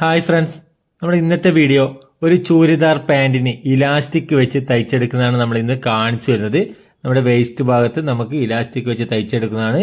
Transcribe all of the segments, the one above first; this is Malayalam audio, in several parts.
Hi friends. നമ്മുടെ ഇന്നത്തെ വീഡിയോ ഒരു ചൂരിദാർ പാന്റിന് ഇലാസ്റ്റിക് വെച്ച് തയ്ച്ചെടുക്കുന്നതാണ് നമ്മൾ ഇന്ന് കാണിച്ചു വരുന്നത്. നമ്മുടെ വേസ്റ്റ് ഭാഗത്ത് നമുക്ക് ഇലാസ്റ്റിക് വെച്ച് തയ്ച്ചെടുക്കുന്നതാണ്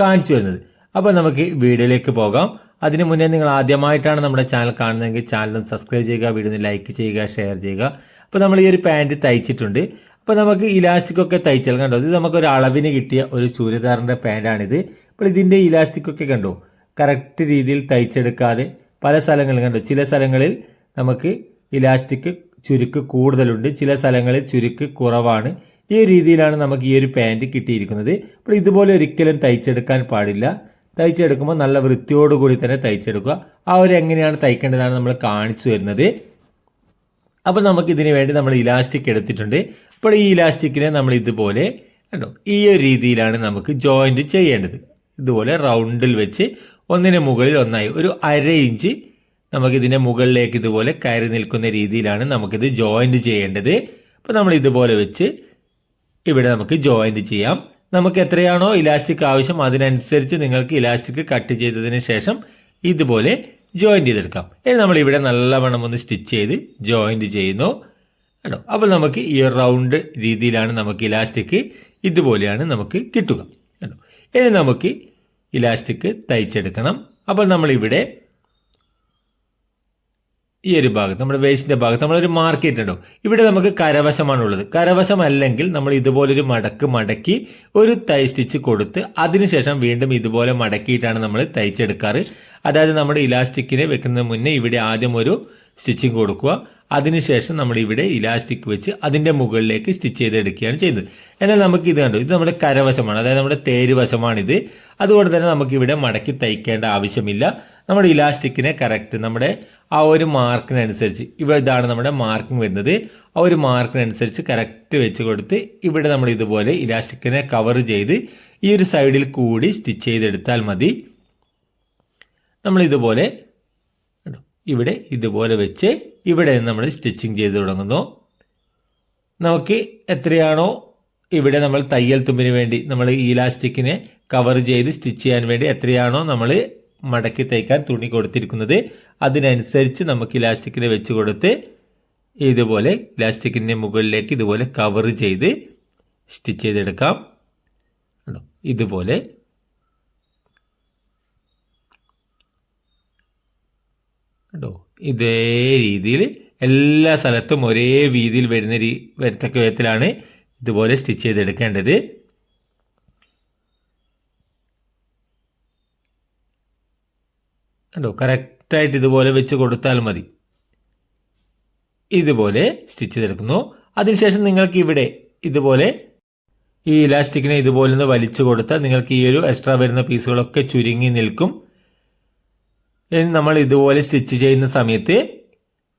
കാണിച്ചു വരുന്നത്. അപ്പോൾ നമുക്ക് വീഡിയോയിലേക്ക് പോകാം. അതിന് മുന്നേ നിങ്ങൾ ആദ്യമായിട്ടാണ് നമ്മുടെ ചാനൽ കാണുന്നതെങ്കിൽ ചാനൽ സബ്സ്ക്രൈബ് ചെയ്യുക വീഡിയോ ലൈക്ക് ചെയ്യുക ഷെയർ ചെയ്യുക. അപ്പോൾ നമ്മൾ ഈ ഒരു പാന്റ് തയ്ച്ചിട്ടുണ്ട്. അപ്പോൾ നമുക്ക് ഇലാസ്റ്റിക് ഒക്കെ തയ്ച്ചാൽ കണ്ടോ ഇത് നമുക്കൊരു അളവിന് കിട്ടിയ ഒരു ചൂരിദാറിന്റെ പാന്റാണിത് അപ്പോൾ ഇതിന്റെ ഇലാസ്റ്റിക് ഒക്കെ കണ്ടോ കറക്റ്റ് രീതിയിൽ തയ്ച്ചെടുക്കാതെ പല സ്ഥലങ്ങളിലും കണ്ടു. ചില സ്ഥലങ്ങളിൽ നമുക്ക് ഇലാസ്റ്റിക് ചുരുക്ക് കൂടുതലുണ്ട്. ചില സ്ഥലങ്ങളിൽ ചുരുക്ക് കുറവാണ്. ഈ രീതിയിലാണ് നമുക്ക് ഈ ഒരു പാന്റ് കിട്ടിയിരിക്കുന്നത്. അപ്പോൾ ഇതുപോലെ ഒരിക്കലും തയ്ച്ചെടുക്കാൻ പാടില്ല. തയ്ച്ചെടുക്കുമ്പോൾ നല്ല വൃത്തിയോടുകൂടി തന്നെ തയ്ച്ചെടുക്കുക. ആ ഒരു എങ്ങനെയാണ് തയ്ക്കേണ്ടതാണ് നമ്മൾ കാണിച്ചു വരുന്നത് അപ്പോൾ നമുക്ക് ഇതിന് വേണ്ടി നമ്മൾ ഇലാസ്റ്റിക് എടുത്തിട്ടുണ്ട്. അപ്പോൾ ഈ ഇലാസ്റ്റിക്കിനെ നമ്മൾ ഇതുപോലെ കണ്ടോ? ഈ ഒരു രീതിയിലാണ് നമുക്ക് ജോയിന്റ് ചെയ്യേണ്ടത്. ഇതുപോലെ റൗണ്ടിൽ വെച്ച് ഒന്നിന് മുകളിൽ ഒന്നായി. ഒരു അര ഇഞ്ച് നമുക്കിതിന്റെ മുകളിലേക്ക് ഇതുപോലെ കയറി നിൽക്കുന്ന രീതിയിലാണ് നമുക്കിത് ജോയിന്റ് ചെയ്യേണ്ടത്. അപ്പോൾ നമ്മൾ ഇതുപോലെ വെച്ച് ഇവിടെ നമുക്ക് ജോയിന്റ് ചെയ്യാം. നമുക്ക് എത്രയാണോ ഇലാസ്റ്റിക് ആവശ്യം അതിനനുസരിച്ച് നിങ്ങൾക്ക് ഇലാസ്റ്റിക് കട്ട് ചെയ്തതിന് ശേഷം ഇതുപോലെ ജോയിന്റ് ചെയ്തെടുക്കാം. ഇനി നമ്മൾ ഇവിടെ നല്ലവണ്ണം ഒന്ന് സ്റ്റിച്ച് ചെയ്ത് ജോയിന്റ് ചെയ്യുന്നു. കണ്ടോ? അപ്പോൾ നമുക്ക് ഈ റൗണ്ട് രീതിയിലാണ് നമുക്ക് ഇലാസ്റ്റിക് ഇതുപോലെയാണ് നമുക്ക് കിട്ടുക. കണ്ടോ? ഇനി നമുക്ക് ഇലാസ്റ്റിക് തയ്ച്ചെടുക്കണം. അപ്പോൾ നമ്മളിവിടെ ഈ ഒരു ഭാഗത്ത് നമ്മുടെ വേസ്റ്റിന്റെ ഭാഗത്ത് നമ്മളൊരു മാർക്കറ്റ് ഉണ്ടോ ഇവിടെ നമുക്ക് കരവശമാണുള്ളത്. കരവശം അല്ലെങ്കിൽ നമ്മൾ ഇതുപോലൊരു മടക്ക് മടക്കി ഒരു തൈ സ്റ്റിച്ച് കൊടുത്ത് അതിനുശേഷം വീണ്ടും ഇതുപോലെ മടക്കിയിട്ടാണ് നമ്മൾ തയ്ച്ചെടുക്കാറ്. അതായത് നമ്മുടെ ഇലാസ്റ്റിക്കിനെ വെക്കുന്നതിന് മുന്നേ ഇവിടെ ആദ്യം ഒരു സ്റ്റിച്ചിങ് കൊടുക്കുക. അതിനുശേഷം നമ്മൾ ഇവിടെ ഇലാസ്റ്റിക് വെച്ച് അതിന്റെ മുകളിലേക്ക് സ്റ്റിച്ച് ചെയ്തെടുക്കുകയാണ് ചെയ്യുന്നത്. എന്നാൽ നമുക്ക് ഇത് കണ്ടു? ഇത് നമ്മുടെ കരവശമാണ്. അതായത് നമ്മുടെ തേര് വശമാണിത്. അതുകൊണ്ട് തന്നെ നമുക്ക് ഇവിടെ മടക്കി തയ്ക്കേണ്ട ആവശ്യമില്ല. നമ്മുടെ ഇലാസ്റ്റിക്കിനെ കറക്റ്റ് നമ്മുടെ ആ ഒരു മാർക്കിനനുസരിച്ച് ഇവിടെ ഇതാണ് നമ്മുടെ മാർക്കിംഗ് വരുന്നത്. ആ ഒരു മാർക്കിനനുസരിച്ച് കറക്റ്റ് വെച്ച് കൊടുത്ത് ഇവിടെ നമ്മൾ ഇതുപോലെ ഇലാസ്റ്റിക്കിനെ കവർ ചെയ്ത് ഈ ഒരു സൈഡിൽ കൂടി സ്റ്റിച്ച് ചെയ്തെടുത്താൽ മതി. നമ്മൾ ഇതുപോലെ ഇവിടെ ഇതുപോലെ വെച്ച് ഇവിടെ നമ്മൾ സ്റ്റിച്ചിങ് ചെയ്ത് തുടങ്ങുന്നു. നമുക്ക് എത്രയാണോ ഇവിടെ നമ്മൾ തയ്യൽ തുമ്പിന് വേണ്ടി നമ്മൾ ഇലാസ്റ്റിക്കിനെ കവർ ചെയ്ത് സ്റ്റിച്ച് ചെയ്യാൻ വേണ്ടി എത്രയാണോ നമ്മൾ മടക്കി തയ്ക്കാൻ തുണി കൊടുത്തിരിക്കുന്നത്. അതിനനുസരിച്ച് നമുക്ക് ഇലാസ്റ്റിക്കിനെ വെച്ച് കൊടുത്ത് ഇതുപോലെ ഇലാസ്റ്റിക്കിന്റെ മുകളിലേക്ക് ഇതുപോലെ കവർ ചെയ്ത് സ്റ്റിച്ച് ചെയ്തെടുക്കാം. ഇതുപോലെ. കേട്ടോ ഇതേ രീതിയിൽ എല്ലാ സ്ഥലത്തും ഒരേ വീതിയിൽ വരുന്ന രീ വരത്തക്ക വിധത്തിലാണ് ഇതുപോലെ സ്റ്റിച്ച് ചെയ്തെടുക്കേണ്ടത്. കണ്ടോ? കറക്റ്റായിട്ട് ഇതുപോലെ വെച്ച് കൊടുത്താൽ മതി. ഇതുപോലെ സ്റ്റിച്ച് ചെയ്തെടുക്കുന്നു. അതിനുശേഷം നിങ്ങൾക്ക് ഇവിടെ ഇതുപോലെ ഈ ഇലാസ്റ്റിക്കിനെ ഇതുപോലെ ഒന്ന് വലിച്ചു കൊടുത്താൽ നിങ്ങൾക്ക് ഈ ഒരു എക്സ്ട്രാ വരുന്ന പീസുകളൊക്കെ ചുരുങ്ങി നിൽക്കും. ഇനി നമ്മൾ ഇതുപോലെ സ്റ്റിച്ച് ചെയ്യുന്ന സമയത്ത്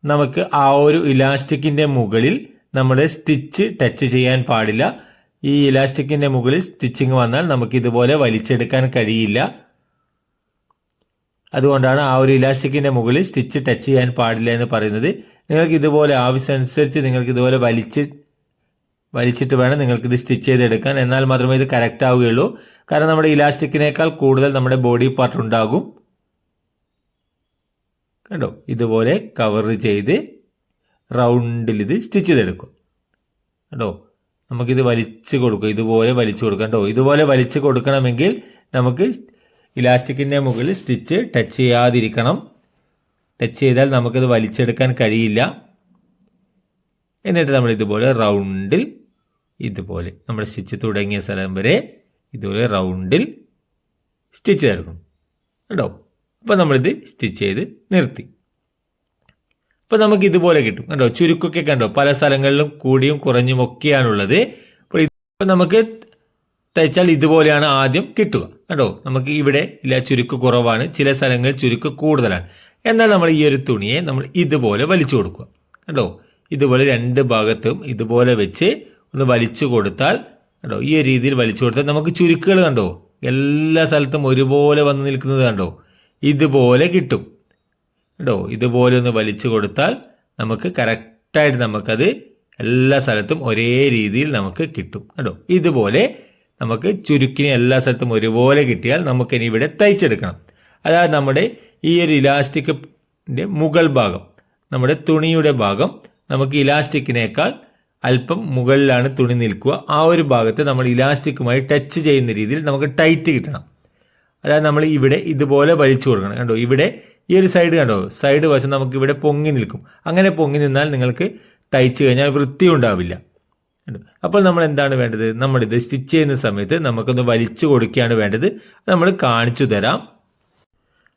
നമുക്ക് ആ ഒരു ഇലാസ്റ്റിക്കിന്റെ മുകളിൽ നമ്മൾ സ്റ്റിച്ച് ടച്ച് ചെയ്യാൻ പാടില്ല. ഈ ഇലാസ്റ്റിക്കിന്റെ മുകളിൽ സ്റ്റിച്ചിങ് വന്നാൽ നമുക്ക് ഇതുപോലെ വലിച്ചെടുക്കാൻ കഴിയില്ല. അതുകൊണ്ടാണ് ആ ഒരു ഇലാസ്റ്റിക്കിന്റെ മുകളിൽ സ്റ്റിച്ച് ടച്ച് ചെയ്യാൻ പാടില്ല എന്ന് പറയുന്നത്. നിങ്ങൾക്ക് ഇതുപോലെ ആവശ്യമനുസരിച്ച് നിങ്ങൾക്ക് ഇതുപോലെ വലിച്ച് വലിച്ചിട്ട് വേണം നിങ്ങൾക്കിത് സ്റ്റിച്ച് ചെയ്തെടുക്കാൻ. എന്നാൽ മാത്രമേ ഇത് കറക്റ്റ് ആവുകയുള്ളൂ. കാരണം നമ്മുടെ ഇലാസ്റ്റിക്കിനേക്കാൾ കൂടുതൽ നമ്മുടെ ബോഡി പാർട്ട് ഉണ്ടാകും. കണ്ടോ? ഇതുപോലെ കവർ ചെയ്ത് റൗണ്ടിൽ ഇത് സ്റ്റിച്ച് ചെയ്തെടുക്കും. കണ്ടോ? നമുക്കിത് വലിച്ചു കൊടുക്കും. ഇതുപോലെ വലിച്ചു കൊടുക്കാം. കേട്ടോ ഇതുപോലെ വലിച്ചു കൊടുക്കണമെങ്കിൽ നമുക്ക് ഇലാസ്റ്റിക്കിന്റെ മുകളിൽ സ്റ്റിച്ച് ടച്ച് ചെയ്യാതിരിക്കണം. ടച്ച് ചെയ്താൽ നമുക്കത് വലിച്ചെടുക്കാൻ കഴിയില്ല. എന്നിട്ട് നമ്മൾ ഇതുപോലെ റൗണ്ടിൽ ഇതുപോലെ നമ്മൾ സ്റ്റിച്ച് തുടങ്ങിയ സ്ഥലം വരെ ഇതുപോലെ റൗണ്ടിൽ സ്റ്റിച്ച് ചേർക്കും കേട്ടോ അപ്പോൾ നമ്മളിത് സ്റ്റിച്ച് ചെയ്ത് നിർത്തി. അപ്പോൾ നമുക്ക് ഇതുപോലെ കിട്ടും. കണ്ടോ? ചുരുക്കൊക്കെ കണ്ടോ? പല സ്ഥലങ്ങളിലും കൂടിയും കുറഞ്ഞും ഒക്കെയാണുള്ളത് അപ്പോൾ നമുക്ക് തയ്ച്ചാൽ ഇതുപോലെയാണ് ആദ്യം കിട്ടുക. കേട്ടോ നമുക്ക് ഇവിടെ ഇല്ല ചുരുക്ക് കുറവാണ്. ചില സ്ഥലങ്ങളിൽ ചുരുക്ക് കൂടുതലാണ്. എന്നാൽ നമ്മൾ ഈ ഒരു തുണിയെ നമ്മൾ ഇതുപോലെ വലിച്ചു കൊടുക്കുക. കേട്ടോ ഇതുപോലെ രണ്ട് ഭാഗത്തും ഇതുപോലെ വെച്ച് ഒന്ന് വലിച്ചു കൊടുത്താൽ കേട്ടോ ഈ രീതിയിൽ വലിച്ചു കൊടുത്താൽ നമുക്ക് ചുരുക്കുകൾ കണ്ടോ? എല്ലാ സ്ഥലത്തും ഒരുപോലെ വന്ന് നിൽക്കുന്നത് കണ്ടോ? ഇതുപോലെ കിട്ടും. കേട്ടോ ഇതുപോലെ ഒന്ന് വലിച്ചു കൊടുത്താൽ നമുക്ക് കറക്റ്റായിട്ട് നമുക്കത് എല്ലാ സ്ഥലത്തും ഒരേ രീതിയിൽ നമുക്ക് കിട്ടും. കേട്ടോ ഇതുപോലെ നമുക്ക് ചുരുക്കിന് എല്ലാ സ്ഥലത്തും ഒരുപോലെ കിട്ടിയാൽ നമുക്കിനി ഇവിടെ തയ്ച്ചെടുക്കണം. അതായത് നമ്മുടെ ഈ ഒരു ഇലാസ്റ്റിക് ഇലാസ്റ്റിക്കിന്റെ മുകൾ ഭാഗം. നമ്മുടെ തുണിയുടെ ഭാഗം നമുക്ക് ഇലാസ്റ്റിക്കിനേക്കാൾ അല്പം മുകളിലാണ് തുണി നിൽക്കുക. ആ ഒരു ഭാഗത്ത് നമ്മൾ ഇലാസ്റ്റിക്കുമായി ടച്ച് ചെയ്യുന്ന രീതിയിൽ നമുക്ക് ടൈറ്റ് കിട്ടണം. അതായത് നമ്മൾ ഇവിടെ ഇതുപോലെ വലിച്ചു കൊടുക്കണം. കണ്ടോ? ഇവിടെ ഈ ഒരു സൈഡ് കണ്ടോ? സൈഡ് വശം നമുക്ക് ഇവിടെ പൊങ്ങി നിൽക്കും. അങ്ങനെ പൊങ്ങി നിന്നാൽ നിങ്ങൾക്ക് തയ്ച്ചു കഴിഞ്ഞാൽ വൃത്തി ഉണ്ടാവില്ല? അപ്പോൾ നമ്മൾ എന്താണ് വേണ്ടത്? നമ്മളിത് സ്റ്റിച്ച് ചെയ്യുന്ന സമയത്ത് നമുക്കൊന്ന് വലിച്ചു കൊടുക്കുകയാണ് വേണ്ടത്. നമ്മൾ കാണിച്ചു തരാം.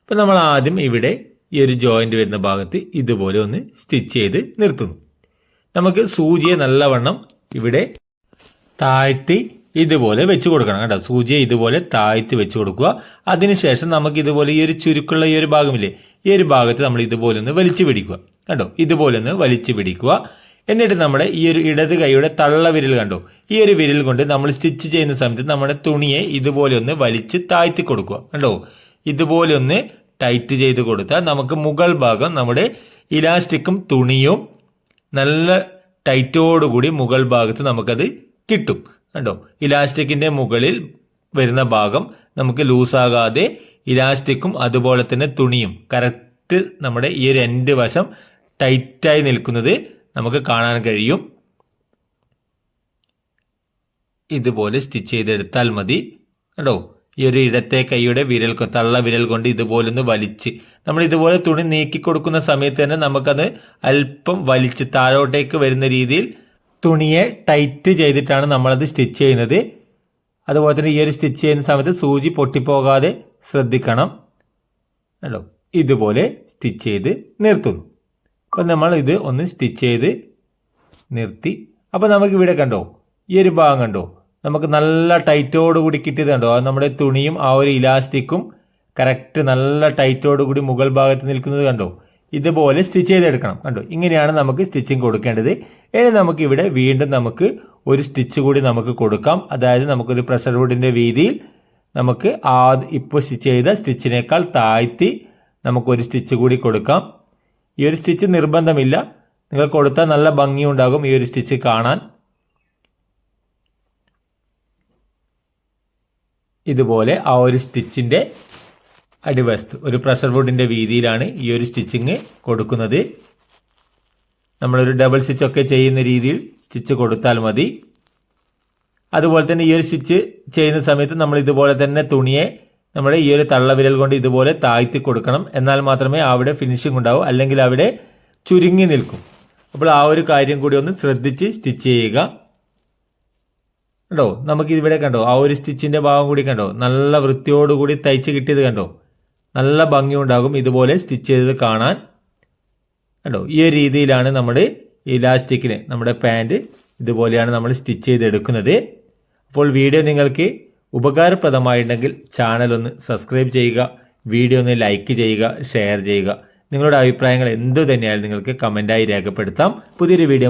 അപ്പോൾ നമ്മൾ ആദ്യം ഇവിടെ ഈ ഒരു ജോയിന്റ് വരുന്ന ഭാഗത്ത് ഇതുപോലെ ഒന്ന് സ്റ്റിച്ച് ചെയ്ത് നിർത്തുന്നു. നമുക്ക് സൂചിയെ നല്ലവണ്ണം ഇവിടെ താഴ്ത്തി ഇതുപോലെ വെച്ച് കൊടുക്കണം കേട്ടോ. സൂചിയെ ഇതുപോലെ താഴ്ത്തി വെച്ച് കൊടുക്കുക. അതിനുശേഷം നമുക്ക് ഇതുപോലെ ഈ ഒരു ചുരുക്കുള്ള ഈ ഒരു ഭാഗമില്ലേ? ഈ ഒരു ഭാഗത്ത് നമ്മൾ ഇതുപോലെ ഒന്ന് വലിച്ചു പിടിക്കുക. കേട്ടോ ഇതുപോലെ ഒന്ന് വലിച്ചു പിടിക്കുക. എന്നിട്ട് നമ്മൾ ഈ ഒരു ഇടത് കൈയുടെ തള്ള വിരൽ കണ്ടു? ഈ ഒരു വിരൽ കൊണ്ട് നമ്മൾ സ്റ്റിച്ച് ചെയ്യുന്ന സമയത്ത് നമ്മുടെ തുണിയെ ഇതുപോലെ ഒന്ന് വലിച്ച് താഴ്ത്തി കൊടുക്കുക. കണ്ടോ? ഇതുപോലെ ഒന്ന് ടൈറ്റ് ചെയ്ത് കൊടുത്താൽ നമുക്ക് മുകൾ ഭാഗം നമ്മുടെ ഇലാസ്റ്റിക്കും തുണിയും നല്ല ടൈറ്റോടുകൂടി മുകൾ ഭാഗത്ത് നമുക്കത് കിട്ടും. കണ്ടോ? ഇലാസ്റ്റിക്കിന്റെ മുകളിൽ വരുന്ന ഭാഗം നമുക്ക് ലൂസാകാതെ ഇലാസ്റ്റിക്കും അതുപോലെ തന്നെ തുണിയും കറക്റ്റ് നമ്മുടെ ഈ ഒരു എൻഡ് വശം ടൈറ്റായി നിൽക്കുന്നത് നമുക്ക് കാണാൻ കഴിയും. ഇതുപോലെ സ്റ്റിച്ച് ചെയ്തെടുത്താൽ മതി. കേട്ടോ ഈ ഒരു ഇടത്തെ കൈയുടെ വിരൽ തള്ള വിരൽ കൊണ്ട് ഇതുപോലെ ഒന്ന് വലിച്ച്. നമ്മൾ ഇതുപോലെ തുണി നീക്കി കൊടുക്കുന്ന സമയത്ത് തന്നെ നമുക്കത് അല്പം വലിച്ച് താഴോട്ടേക്ക് വരുന്ന രീതിയിൽ തുണിയെ ടൈറ്റ് ചെയ്തിട്ടാണ് നമ്മളത് സ്റ്റിച്ച് ചെയ്യുന്നത്. അതുപോലെ തന്നെ ഈ ഒരു സ്റ്റിച്ച് ചെയ്യുന്ന സമയത്ത് സൂചി പൊട്ടിപ്പോകാതെ ശ്രദ്ധിക്കണം. കേട്ടോ ഇതുപോലെ സ്റ്റിച്ച് ചെയ്ത് നിർത്തുന്നു. അപ്പം നമ്മൾ ഇത് ഒന്ന് സ്റ്റിച്ച് ചെയ്ത് നിർത്തി. അപ്പോൾ നമുക്ക് ഇവിടെ കണ്ടോ ഈ ഒരു ഭാഗം കണ്ടോ? നമുക്ക് നല്ല ടൈറ്റോട് കൂടി കിട്ടിയത് കണ്ടോ? നമ്മുടെ തുണിയും ആ ഒരു ഇലാസ്റ്റിക്കും കറക്റ്റ് നല്ല ടൈറ്റോട് കൂടി മുകൾ ഭാഗത്ത് നിൽക്കുന്നത് കണ്ടോ? ഇതുപോലെ സ്റ്റിച്ച് ചെയ്തെടുക്കണം കണ്ടോ? ഇങ്ങനെയാണ് നമുക്ക് സ്റ്റിച്ചിങ് കൊടുക്കേണ്ടത്. ഇനി നമുക്ക് ഇവിടെ വീണ്ടും നമുക്ക് ഒരു സ്റ്റിച്ച് കൂടി നമുക്ക് കൊടുക്കാം. അതായത് നമുക്കൊരു പ്രഷർ വുഡിന്റെ വീതിയിൽ നമുക്ക് ആ ഇപ്പോൾ സ്റ്റിച്ച് ചെയ്ത സ്റ്റിച്ചിനേക്കാൾ താഴ്ത്തി നമുക്കൊരു സ്റ്റിച്ച് കൂടി കൊടുക്കാം. ഈ ഒരു സ്റ്റിച്ച് നിർബന്ധമില്ല. നിങ്ങൾ കൊടുത്താൽ നല്ല ഭംഗിയുണ്ടാകും ഈ ഒരു സ്റ്റിച്ച് കാണാൻ. ഇതുപോലെ ആ ഒരു സ്റ്റിച്ചിന്റെ അടിവസ്തു ഒരു പ്രഷർ വുഡിന്റെ വീതിയിലാണ് ഈ ഒരു സ്റ്റിച്ചിങ് കൊടുക്കുന്നത്. നമ്മളൊരു ഡബിൾ സ്റ്റിച്ചൊക്കെ ചെയ്യുന്ന രീതിയിൽ സ്റ്റിച്ച് കൊടുത്താൽ മതി. അതുപോലെ തന്നെ ഈ ഒരു സ്റ്റിച്ച് ചെയ്യുന്ന സമയത്ത് നമ്മൾ ഇതുപോലെ തന്നെ തുണിയെ നമ്മുടെ ഈ ഒരു തള്ളവിരൽ കൊണ്ട് ഇതുപോലെ താഴ്ത്തി കൊടുക്കണം. എന്നാൽ മാത്രമേ അവിടെ ഫിനിഷിംഗ് ഉണ്ടാവൂ. അല്ലെങ്കിൽ അവിടെ ചുരുങ്ങി നിൽക്കും. അപ്പോൾ ആ ഒരു കാര്യം കൂടി ഒന്ന് ശ്രദ്ധിച്ച് സ്റ്റിച്ച് ചെയ്യുക. കണ്ടോ? നമുക്ക് ഇവിടെ കണ്ടോ? ആ ഒരു സ്റ്റിച്ചിന്റെ ഭാഗം കൂടി കണ്ടോ? നല്ല വൃത്തിയോടുകൂടി തയ്ച്ച് കിട്ടിയത് കണ്ടോ? നല്ല ഭംഗി ഉണ്ടാകും ഇതുപോലെ സ്റ്റിച്ച് ചെയ്തത് കാണാൻ. കണ്ടോ? ഈ ഒരു രീതിയിലാണ് നമ്മുടെ ഇലാസ്റ്റിക്കിന് നമ്മുടെ പാന്റ് ഇതുപോലെയാണ് നമ്മൾ സ്റ്റിച്ച് ചെയ്തെടുക്കുന്നത്. അപ്പോൾ വീഡിയോ നിങ്ങൾക്ക് ഉപകാരപ്രദമായിട്ടുണ്ടെങ്കിൽ ചാനൽ ഒന്ന് സബ്സ്ക്രൈബ് ചെയ്യുക വീഡിയോ ഒന്ന് ലൈക്ക് ചെയ്യുക ഷെയർ ചെയ്യുക. നിങ്ങളുടെ അഭിപ്രായങ്ങൾ എന്തു തന്നെയായാലും നിങ്ങൾക്ക് കമന്റായി രേഖപ്പെടുത്താം. പുതിയൊരു വീഡിയോ